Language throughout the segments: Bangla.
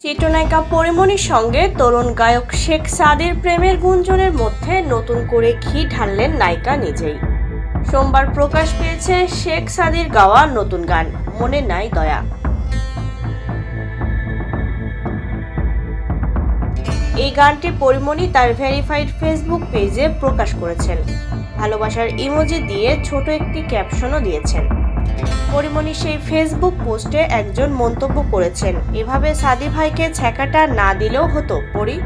চিত্রনায়িকা পরিমণির সঙ্গে তরুণ গায়ক শেখ সাদের প্রেমের গুঞ্জনের মধ্যে নতুন করে ঘি ঢাললেন নায়িকা নিজেই। সোমবার প্রকাশ পেয়েছে শেখ সাদের গাওয়া নতুন গান, মনে নাই দয়া। এই গানটি পরিমণি তার ভেরিফাইড ফেসবুক পেজে প্রকাশ করেছেন। ভালোবাসার ইমোজি দিয়ে ছোট একটি ক্যাপশনও দিয়েছেন। পরিমণি সেই ফেসবুক পোস্টে একজন মন্তব্য করেছেন, এভাবে সাদি ভাইকে ছ্যাঁকাটা না দিলেও হতো, পরি।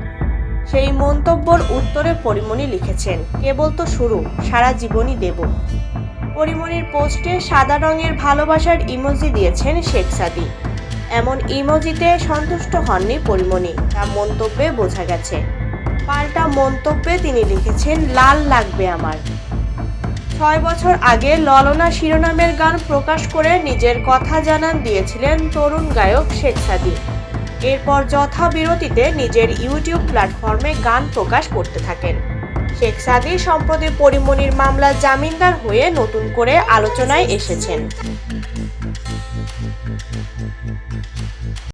সেই মন্তব্যর উত্তরে পরিমণি লিখেছেন, কেবল তো শুরু, সারা জীবনই দেব। পরিমণির পোস্টে সাদা রঙের ভালোবাসার ইমোজি দিয়েছেন শেখ সাদি। এমন ইমোজিতে সন্তুষ্ট হননি পরিমণি। তা মন্তব্যে বোঝা গেছে। পাল্টা মন্তব্যে তিনি লিখেছেন, লাল লাগবে আমার। ছয় বছর আগে ললনা শিরোনামের গান প্রকাশ করে নিজের কথা জানান দিয়েছিলেন তরুণ গায়ক শেখ সাদি এরপর যথাবিরতিতে নিজের ইউটিউব প্ল্যাটফর্মে গান প্রকাশ করতে থাকেন। শেখ সাদি সম্প্রতি পরিমণির মামলা জামিনদার হয়ে নতুন করে আলোচনায় এসেছেন।